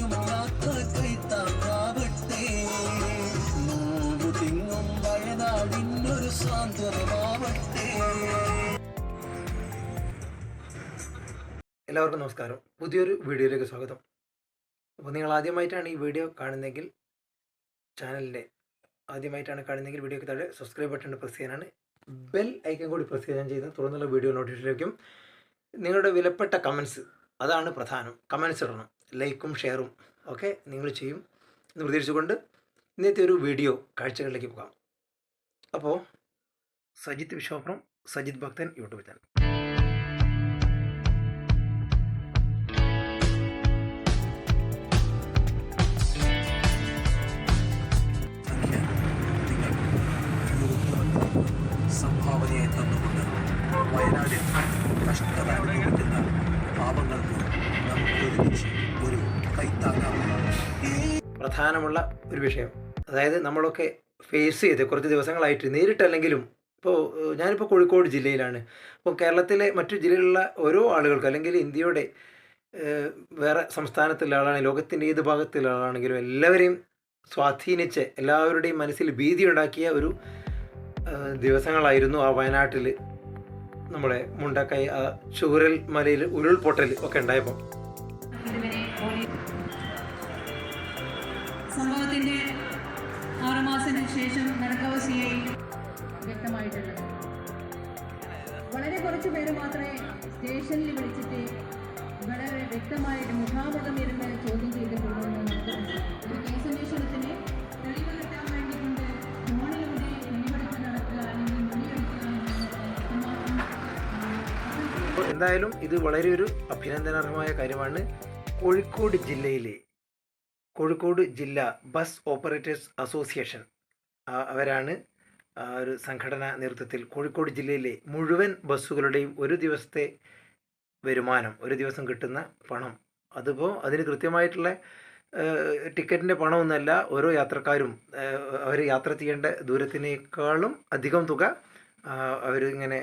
തിങ്ങും എല്ലാവർക്കും നമസ്കാരം. പുതിയൊരു വീഡിയോയിലേക്ക് സ്വാഗതം. അപ്പോൾ നിങ്ങൾ ആദ്യമായിട്ടാണ് ഈ വീഡിയോ കാണുന്നതെങ്കിൽ ചാനലിന്റെ ആദ്യമായിട്ടാണ് കാണുന്നതെങ്കിൽ വീഡിയോക്ക് താഴെ സബ്സ്ക്രൈബ് ബട്ടൺ പ്രസ് ചെയ്യാനാണ്. ബെൽ ഐക്കൺ കൂടി പ്രസ് ചെയ്യാൻ ചെയ്യുന്നത് തുടർന്നുള്ള വീഡിയോ നോട്ടിഫിക്കേഷനിലേക്കും നിങ്ങളുടെ വിലപ്പെട്ട കമൻസ് അതാണ് പ്രധാനം. കമൻസ് ഇടണം. ലൈക്കും ഷെയറും ഒക്കെ നിങ്ങൾ ചെയ്യും എന്ന് പ്രതീക്ഷിച്ചുകൊണ്ട് ഇന്നത്തെ ഒരു വീഡിയോ കാഴ്ചകളിലേക്ക് പോകാം. അപ്പോൾ സജിത് വിശ്വാപുരം സജിത് ഭക്തൻ യൂട്യൂബ് ചാനൽ സംഭാവനയായി തന്നുകൊണ്ട് വയനാടിൽ പാപങ്ങൾക്ക് ഒരു കൈത്താങ്ങാവുന്നതാണ് പ്രധാനമുള്ള ഒരു വിഷയം. അതായത് നമ്മളൊക്കെ ഫേസ് ചെയ്ത് കുറച്ച് ദിവസങ്ങളായിട്ട് നേരിട്ടല്ലെങ്കിലും ഇപ്പോൾ ഞാനിപ്പോൾ കോഴിക്കോട് ജില്ലയിലാണ്. അപ്പോൾ കേരളത്തിലെ മറ്റു ജില്ലയിലുള്ള ഓരോ ആളുകൾക്ക് അല്ലെങ്കിൽ ഇന്ത്യയുടെ വേറെ സംസ്ഥാനത്തുള്ള ആളാണെങ്കിലും ലോകത്തിന്റെ ഏത് ഭാഗത്തുള്ള ആളാണെങ്കിലും എല്ലാവരെയും സ്വാധീനിച്ച് എല്ലാവരുടെയും മനസ്സിൽ ഭീതി ഉണ്ടാക്കിയ ഒരു ദിവസങ്ങളായിരുന്നു ആ വയനാട്ടിൽ നമ്മുടെ മുണ്ടക്കൈ ആ ചൂരൽ മലയിൽ ഉരുൾപൊട്ടൽ ഒക്കെ ഉണ്ടായപ്പോൾ സംഭവത്തിന്റെ ആറുമാസത്തിന് ശേഷം നരകാവസ്ഥയായി വ്യക്തമായിട്ടുള്ളത് വളരെ കുറച്ച് പേര് മാത്രമേ സ്റ്റേഷനിൽ വിളിച്ചിട്ട് വളരെ വ്യക്തമായിട്ട് മുഖാമുഖം ഇരുന്ന് ചോദ്യം ചെയ്തിട്ടുള്ളൂ. ഒരു കേസന്വേഷണത്തിന് എന്തായാലും ഇത് വളരെ ഒരു അഭിനന്ദനാർഹമായ കാര്യമാണ്. കോഴിക്കോട് ജില്ലയിലെ കോഴിക്കോട് ജില്ല ബസ് ഓപ്പറേറ്റേഴ്സ് അസോസിയേഷൻ അവരാണ് ഒരു സംഘടനാ നേതൃത്വത്തിൽ കോഴിക്കോട് ജില്ലയിലെ മുഴുവൻ ബസ്സുകളുടെയും ഒരു ദിവസത്തെ വരുമാനം ഒരു ദിവസം കിട്ടുന്ന പണം. അതിപ്പോൾ അതിന് കൃത്യമായിട്ടുള്ള ടിക്കറ്റിന്റെ പണമൊന്നുമല്ല ഓരോ യാത്രക്കാരും അവർ യാത്ര ചെയ്യേണ്ട ദൂരത്തിനേക്കാളും അധികം തുക അവരിങ്ങനെ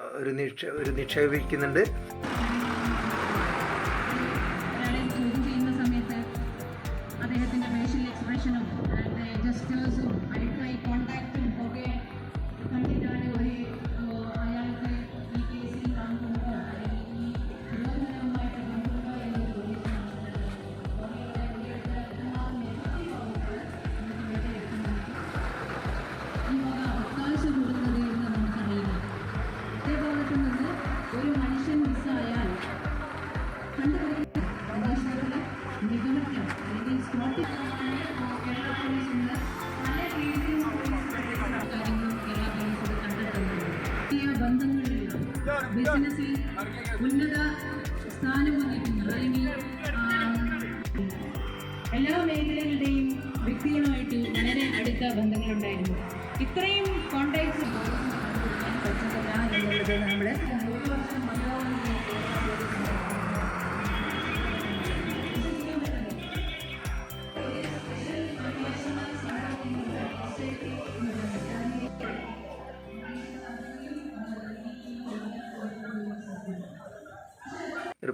ഒരു നിക്ഷേ ഒരു നിക്ഷേപിക്കുന്നുണ്ട്. ബിസിനസ്സിൽ ഉന്നത സ്ഥാനം വന്നിട്ടുണ്ട് അല്ലെങ്കിൽ എല്ലാ മേഖലകളുടെയും വ്യക്തികളുമായിട്ട് വളരെ അടുത്ത ബന്ധങ്ങളുണ്ടായിരുന്നു. ഇത്രയും കോണ്ടാക്ട്സ് പറ്റുന്നില്ല എന്നുള്ളത് നമ്മുടെ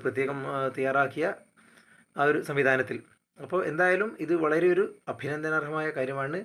പ്രത്യേകം തയ്യാറാക്കിയ ആ ഒരു സംവിധാനത്തിൽ. അപ്പോൾ എന്തായാലും ഇത് വളരെ ഒരു അഭിനന്ദനാർഹമായ കാര്യമാണ്.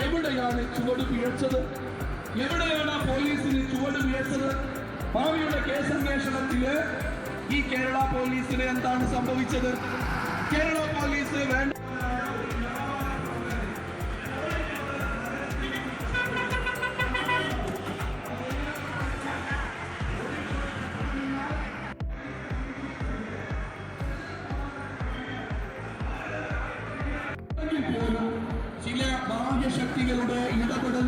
എവിടെയാണ് ചുവട് പിഴച്ചത് എവിടെയാണ് പോലീസിന് ചുവട് പിഴച്ചത് ഭാവിയുടെ കേസന്വേഷണത്തിൽ ഈ കേരള പോലീസിന് എന്താണ് സംഭവിച്ചത്? കേരള പോലീസ് വേണ്ട വ്യക്തികളുടെ ഇടപെടൽ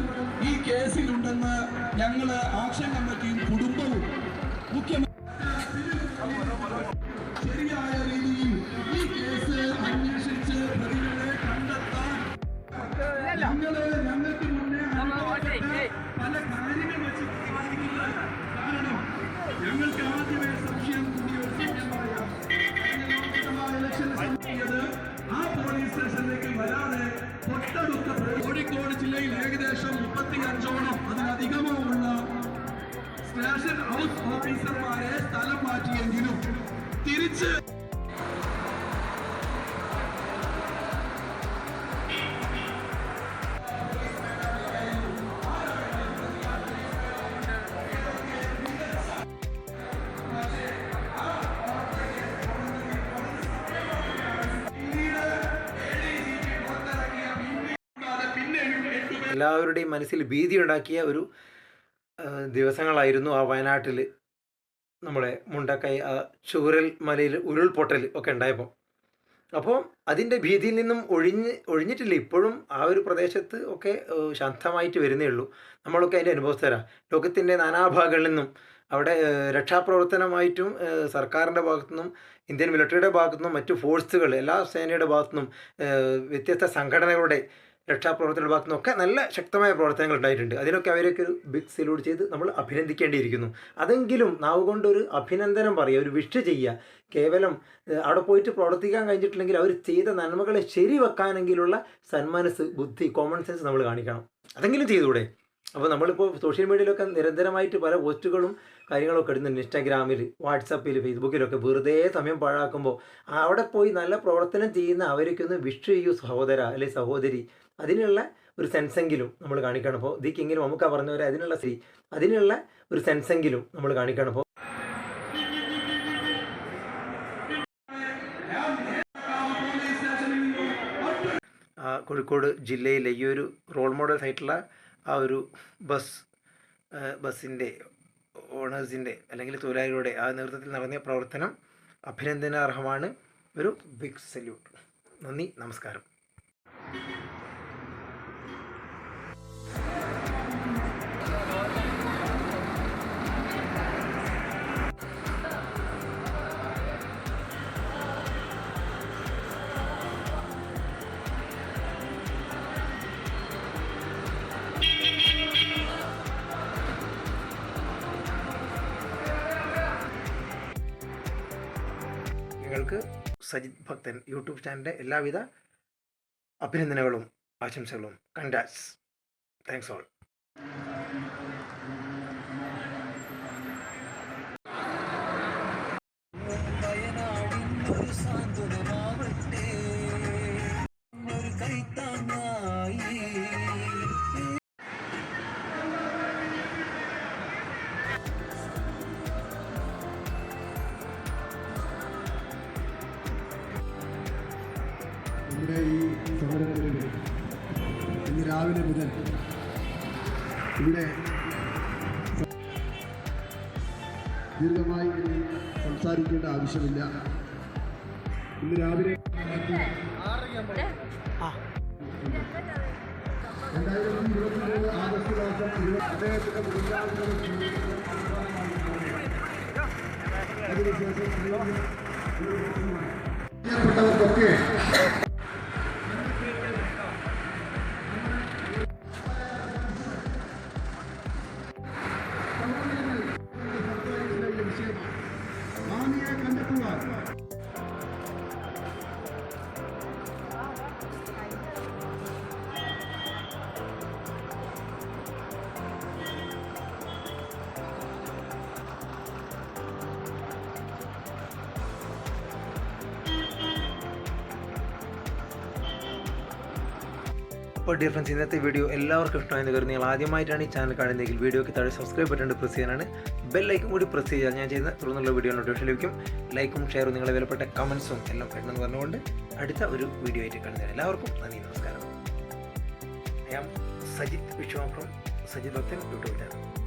ഈ കേസിലുണ്ടെന്ന് ഞങ്ങൾ ആക്ഷൻ കമ്മിറ്റിയും കുടുംബവും. മുഖ്യമന്ത്രി ശരിയായ രീതിയിൽ ഈ കേസ് അന്വേഷിച്ച് പ്രതികളെ കണ്ടെത്താൻ. ഞങ്ങൾ ഞങ്ങൾക്ക് മുന്നേ സ്റ്റേഷൻ ഹൗസ് ഓഫീസർമാരെ സ്ഥലം മാറ്റിയെങ്കിലും തിരിച്ച് എല്ലാവരുടെയും മനസ്സിൽ ഭീതി ഉണ്ടാക്കിയ ഒരു ദിവസങ്ങളായിരുന്നു ആ വയനാട്ടിൽ നമ്മുടെ മുണ്ടക്കൈ ആ ചൂരൽ മലയിൽ ഉരുൾപൊട്ടൽ ഒക്കെ ഉണ്ടായപ്പോൾ അപ്പോൾ അതിന്റെ ഭീതിയിൽ നിന്നും ഒഴിഞ്ഞ് ഒഴിഞ്ഞിട്ടില്ല. ഇപ്പോഴും ആ ഒരു പ്രദേശത്ത് ഒക്കെ ശാന്തമായിട്ട് വരുന്നേ ഉള്ളൂ. നമ്മളൊക്കെ അതിന്റെ അനുഭവസ്ഥരാണ് ലോകത്തിന്റെ നാനാഭാഗങ്ങളിൽ നിന്നും അവിടെ രക്ഷാപ്രവർത്തനമായിട്ടും സർക്കാരിന്റെ ഭാഗത്തു നിന്നും ഇന്ത്യൻ മിലിറ്ററിയുടെ ഭാഗത്തു നിന്നും മറ്റു ഫോഴ്സുകൾ എല്ലാ സേനയുടെ ഭാഗത്തു നിന്നും വ്യത്യസ്ത സംഘടനകളുടെ രക്ഷാപ്രവർത്തനയുടെ ഭാഗത്തുനിന്നൊക്കെ നല്ല ശക്തമായ പ്രവർത്തനങ്ങൾ ഉണ്ടായിട്ടുണ്ട് അതിനൊക്കെ അവരൊക്കെ ഒരു ബിഗ് സല്യൂട്ട് ചെയ്ത് നമ്മൾ അഭിനന്ദിക്കേണ്ടിയിരിക്കുന്നു. അതെങ്കിലും നാവ് കൊണ്ടൊരു അഭിനന്ദനം പറയുക ഒരു വിഷ് ചെയ്യുക. കേവലം അവിടെ പോയിട്ട് പ്രവർത്തിക്കാൻ കഴിഞ്ഞിട്ടില്ലെങ്കിൽ അവർ ചെയ്ത നന്മകളെ ശരിവെക്കാനെങ്കിലുള്ള സന്മനസ് ബുദ്ധി കോമൺ സെൻസ് നമ്മൾ കാണിക്കണം. അതെങ്കിലും ചെയ്തുകൂടെ? അപ്പോൾ നമ്മളിപ്പോൾ സോഷ്യൽ മീഡിയയിലൊക്കെ നിരന്തരമായിട്ട് പല പോസ്റ്റുകളും കാര്യങ്ങളൊക്കെ ഇടുന്നുണ്ട്. ഇൻസ്റ്റാഗ്രാമിൽ വാട്സപ്പിൽ ഫേസ്ബുക്കിലൊക്കെ വെറുതെ സമയം പാഴാക്കുമ്പോൾ അവിടെ പോയി നല്ല പ്രവർത്തനം ചെയ്യുന്ന അവർക്കൊന്ന് വിഷ് ചെയ്യൂ സഹോദര അല്ലെ സഹോദരി. അതിനുള്ള ഒരു സെൻസെങ്കിലും നമ്മൾ കാണിക്കണം. അപ്പോൾ ഇതിക്കെങ്കിലും നമുക്ക് പറഞ്ഞവരെ അതിനുള്ള സ്ത്രീ അതിനുള്ള ഒരു സെൻസെങ്കിലും നമ്മൾ കാണിക്കണം. അപ്പോൾ കോഴിക്കോട് ജില്ലയിലെ ഈ ഒരു റോൾ മോഡൽ ആയിട്ടുള്ള ആ ഒരു ബസ് ബസ്സിന്റെ ഓണേഴ്സിന്റെ അല്ലെങ്കിൽ തൊഴിലാളികളുടെ ആ നേതൃത്വത്തിൽ നടന്നിയ പ്രവർത്തനം അഭിനന്ദനാർഹമാണ്. ഒരു ബിഗ് സല്യൂട്ട്. നന്ദി നമസ്കാരം. നിങ്ങൾക്ക് സജിത് ഭക്തൻ യൂട്യൂബ് ചാനലിന്റെ എല്ലാവിധ അഭിനന്ദനങ്ങളും ആശംസകളും. കൺഗ്രാറ്റ്സ്. Thanks all. ഇവിടെ ദീർഘമായി സംസാരിക്കേണ്ട ആവശ്യമില്ല. ഇന്ന് രാവിലെ രണ്ടായിരത്തി ഇരുപത്തിമൂന്ന് ആഗസ്റ്റ് മാസം ഇരുപത്തി അദ്ദേഹത്തിന്റെ അതിനുശേഷം പ്രിയപ്പെട്ടവർക്കൊക്കെ അപ്പോൾ ഡിയർ ഫ്രണ്ട്സ് ഇന്നത്തെ വീഡിയോ എല്ലാവർക്കും ഇഷ്ടമായെന്ന് കരുതി നിങ്ങൾ ആദ്യമായിട്ടാണ് ഈ ചാനൽ കാണുന്നതെങ്കിൽ വീഡിയോയ്ക്ക് താഴെ സബ്സ്ക്രൈബ് ബട്ടൺ പ്രസ് ചെയ്യാനാണ്. ബെൽ ലൈക്കും കൂടി പ്രസ് ചെയ്താൽ ഞാൻ ചെയ്യുന്ന തുടർന്നുള്ള വീഡിയോ നോട്ടിഫിക്കേഷൻ ലഭിക്കും. ലൈക്കും ഷെയറും നിങ്ങളെ വിലപ്പെട്ട കമൻസും എല്ലാം പെട്ടെന്ന് പറഞ്ഞുകൊണ്ട് അടുത്ത ഒരു വീഡിയോ ആയിട്ട് കാണുന്നതിന് എല്ലാവർക്കും നന്ദി നമസ്കാരം. ഞാൻ സജിത് വിശ്വാസം സജിത് ഭക്തൻ യൂട്യൂബ്